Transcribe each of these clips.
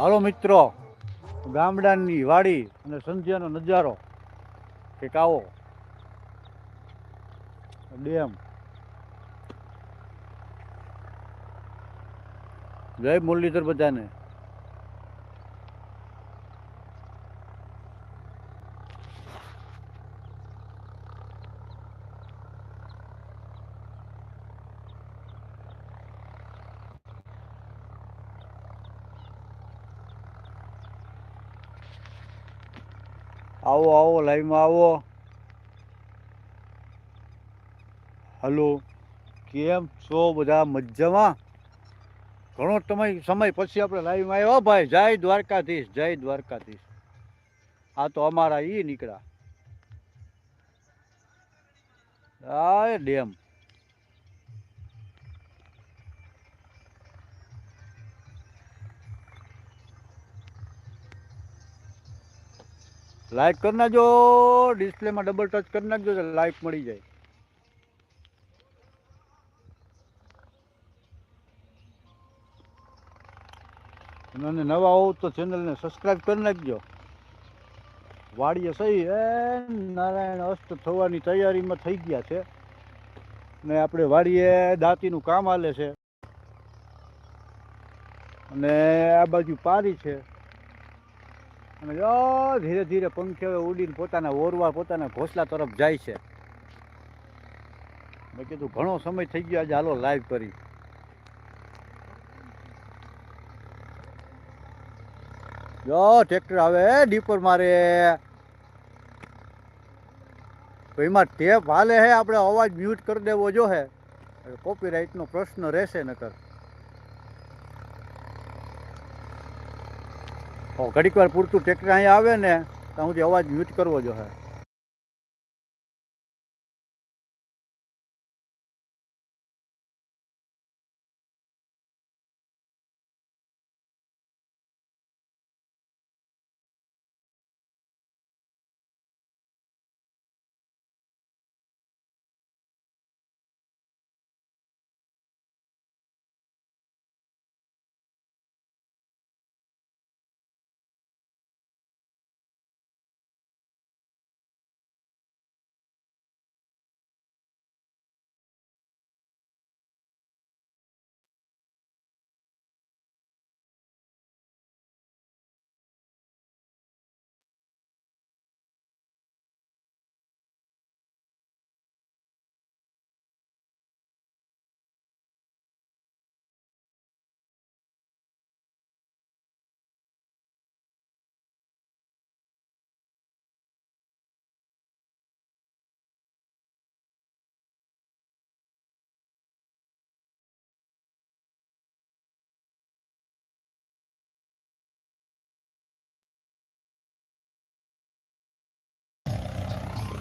હાલો મિત્રો ગામડાની વાડી અને સંધ્યાનો નજારો. કે કાવો ડેમ. જય મુરલીધર બધાને. આવો આવો લાઈવમાં આવો. હલો કેમ છો બધા મજામાં? ઘણો સમય સમય પછી આપણે લાઈવમાં આવ્યો. ભાઈ, જય દ્વારકાધીશ જય દ્વારકાધીશ. આ તો અમારા એ નીકળ્યા. આ ડેમ. લાઈક કરી નાખજો. ડિસ્પ્લેમાં ડબલ ટચ કરી નાખજો એટલે લાઈક મળી જાય. અને નવા હોવ તો ચેનલને સબસ્ક્રાઈબ કરી નાખજો. વાડીએ સહી એ નારાયણ અસ્ત થવાની તૈયારીમાં થઈ ગયા છે. ને આપણે વાડીએ દાંતીનું કામ હાલે છે. અને આ બાજુ પારી છે. અને જો ધીરે ધીરે પંખીઓ ઉડીને પોતાના ઓરવા, પોતાના ઘોસલા તરફ જાય છે. મેં કીધું ઘણો સમય થઈ ગયો આજે હાલો લાઈવ કરી. જો ટ્રેક્ટર આવે ડીપર મારે. તો એમાં ટેપ હાલે હે, આપણે અવાજ મ્યુટ કરી દેવો જો હે. કોપીરાઇટનો પ્રશ્ન રહેશે નકર. ઘડીક વાર પૂરતું ટ્રેક્ટર અહીંયા આવે ને ત્યાં જે અવાજ મ્યુટ કરવો જો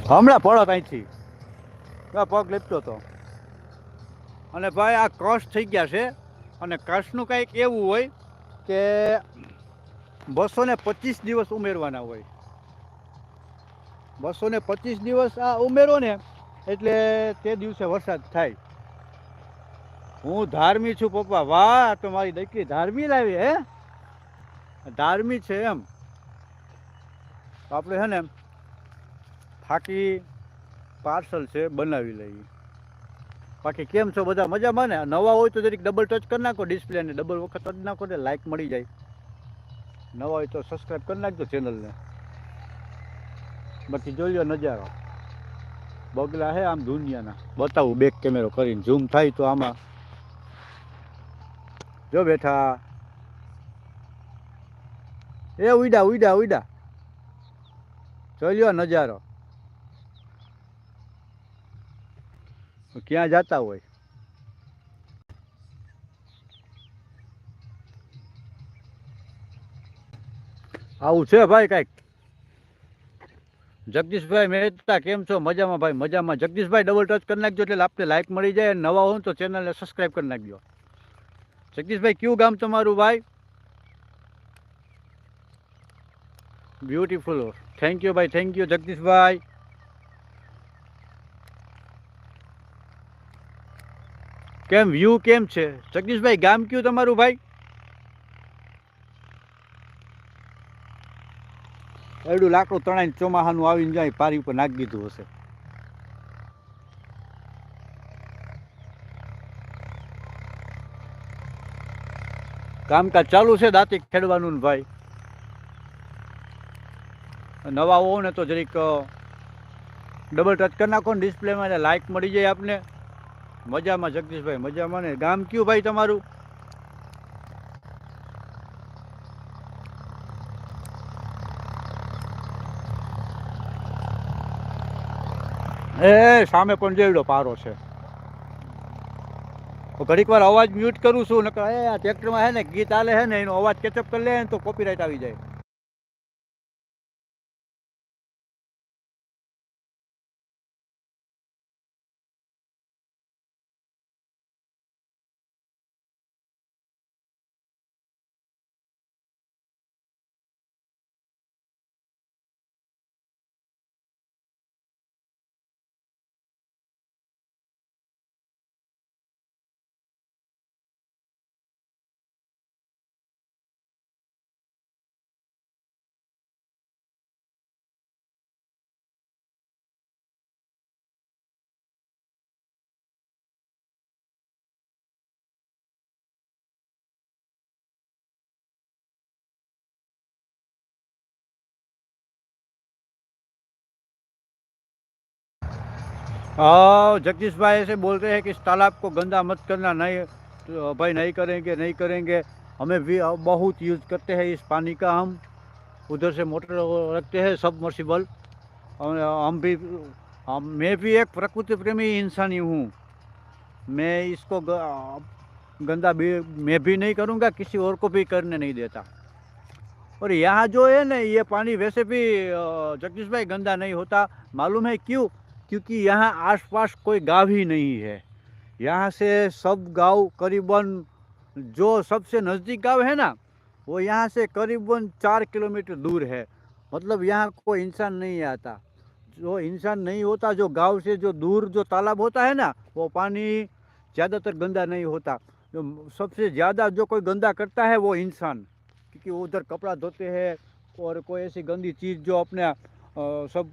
હમણાં પડો અહીંથી પગ લેપતો હતો અને ભાઈ, આ કશ થઈ ગયા છે. અને કશનું કંઈક એવું હોય કે બસો ને પચીસ દિવસ ઉમેરવાના હોય. બસો ને પચીસ દિવસ આ ઉમેરો ને, એટલે તે દિવસે વરસાદ થાય. હું ધાર્મી છું, પપ્પા. વાહ તો મારી દીકરી ધાર્મી લાવી, હે? ધાર્મી છે એમ. આપણે છે ને ફાકી પાર્સલ છે, બનાવી લઈએ. બાકી કેમ છો બધા? મજામાં ને? નવા હોય તો જરીક ડબલ ટચ કરી નાખો ડિસ્પ્લેને ડબલ વખત જ નાખો ને લાઇક મળી જાય. નવા હોય તો સબસ્ક્રાઈબ કરી નાખજો ચેનલને બાકી જોઈ લો નજારો. બગલા હે આમ દુનિયાના. બતાવું બેક કેમેરો કરીને. ઝૂમ થાય તો આમાં. જો બેઠા. એ ઉડા ઉડા ઉડા જોઈ લ્યો નજારો. ક્યાં જતા હોય? આવું છે ભાઈ કાંઈક? જગદીશભાઈ મહેતા, કેમ છો? મજામાં ભાઈ, મજામાં. જગદીશભાઈ ડબલ ટચ કરી નાખજો એટલે આપને લાઈક મળી જાય. નવા હોય તો ચેનલને સબસ્ક્રાઈબ કરી નાખજો. જગદીશભાઈ, કયું ગામ તમારું ભાઈ? બ્યુટીફુલ થેન્ક યુ ભાઈ થેન્ક યુ જગદીશભાઈ. કેમ, વ્યૂ કેમ છે? જગદીશભાઈ, ગામ કયું તમારું ભાઈ? એડું લાકડું તણાઈને ચોમાહાનું આવીને જાય, પારી ઉપર નાખી દીધું હશે. કામકાજ ચાલુ છે દાંતી ખેડવાનું ભાઈ. નવા હોવ ને તો જરીક ડબલ ટચ કરી નાખો ને ડિસ્પ્લેમાં લાઇક મળી જાય આપને. મજામાં જગદીશભાઈ, મજામાં ને? ગામ કયું ભાઈ તમારું? એ સામે પણ જેવડો પારો છે. ઘડીક વાર અવાજ મ્યુટ કરું છું, નકર, એ, આ ટ્રેક્ટરમાં હે ને, ગીત આલે હે ને, એનો અવાજ કેચઅપ કરી લે તો કોપીરાઇટ આવી જાય. जगदीश भाई ऐसे बोल रहे हैं कि इस तालाब को गंदा मत करना, नहीं तो भाई नहीं करेंगे नहीं करेंगे। हमें भी बहुत यूज़ करते हैं इस पानी का हम। उधर से मोटर रखते हैं सब मर्सिबल हम भी, हम, मैं भी एक प्रकृति प्रेमी इंसान ही हूँ। मैं इसको गंदा भी, मैं भी नहीं करूँगा, किसी और को भी करने नहीं देता। और यहाँ जो है ना, ये पानी वैसे भी जगदीश भाई गंदा नहीं होता। मालूम है क्यों? क्योंकि यहाँ आसपास कोई गाँव ही नहीं है। यहाँ से सब गाँव करीबन जो सबसे नज़दीक गाँव है ना, वो यहाँ से करीबन चार किलोमीटर दूर है। मतलब यहाँ कोई इंसान नहीं आता। जो इंसान नहीं होता, जो गाँव से जो दूर जो तालाब होता है ना, वो पानी ज़्यादातर गंदा नहीं होता। जो सबसे ज़्यादा जो कोई गंदा करता है वो इंसान, क्योंकि उधर कपड़ा धोते हैं और कोई ऐसी गंदी चीज़ जो अपने सब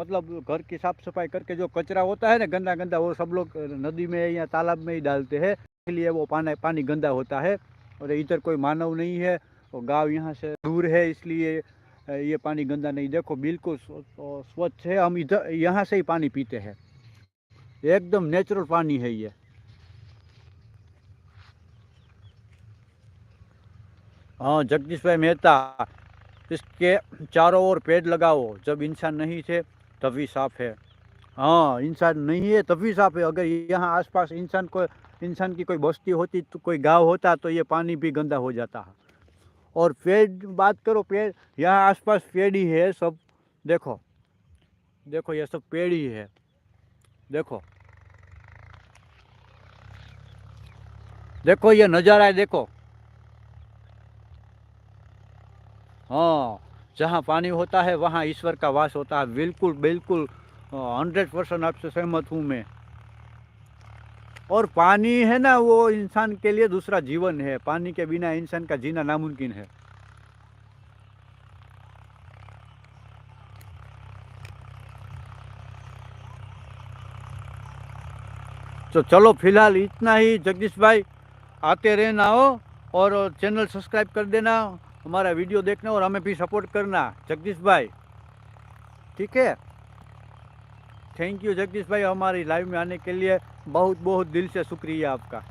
मतलब घर की साफ़ सफ़ाई करके जो कचरा होता है ना गंदा गंदा वो सब लोग नदी में या तालाब में ही डालते हैं। इसलिए वो पानी पानी गंदा होता है और इधर कोई मानव नहीं है और गाँव यहाँ से दूर है, इसलिए ये पानी गंदा नहीं। देखो, बिल्कुल स्व- स्व- स्वच्छ है। हम इधर, यहाँ से ही पानी पीते हैं। एकदम नेचुरल पानी है ये। हाँ जगदीश भाई मेहता इसके चारों ओर पेड़ लगाओ, जब इंसान नहीं थे, तभी साफ़ है। हाँ इंसान नहीं है, तभी साफ़ है। अगर यहाँ आसपास इंसान को, इंसान की कोई बस्ती होती तो कोई गाँव होता तो ये पानी भी गंदा हो जाता। है और पेड़, बात करो पेड़, यहाँ आसपास पेड़ ही है सब। देखो देखो ये सब पेड़ ही है। देखो। देखो ये नज़ारा है, देखो। हाँ जहाँ पानी होता है, वहाँ ईश्वर का वास होता है। बिल्कुल बिल्कुल हंड्रेड परसेंट आपसे सहमत हूँ मैं। और पानी है ना, वो इंसान के लिए दूसरा जीवन है। पानी के बिना इंसान का जीना नामुमकिन है। तो चलो, फ़िलहाल इतना ही। जगदीश भाई, आते रहना हो, और चैनल सब्सक्राइब कर देना। हमारा वीडियो देखना और हमें भी सपोर्ट करना जगदीश भाई ठीक है? थैंक यू जगदीश भाई हमारी लाइव में आने के लिए बहुत बहुत दिल से शुक्रिया आपका।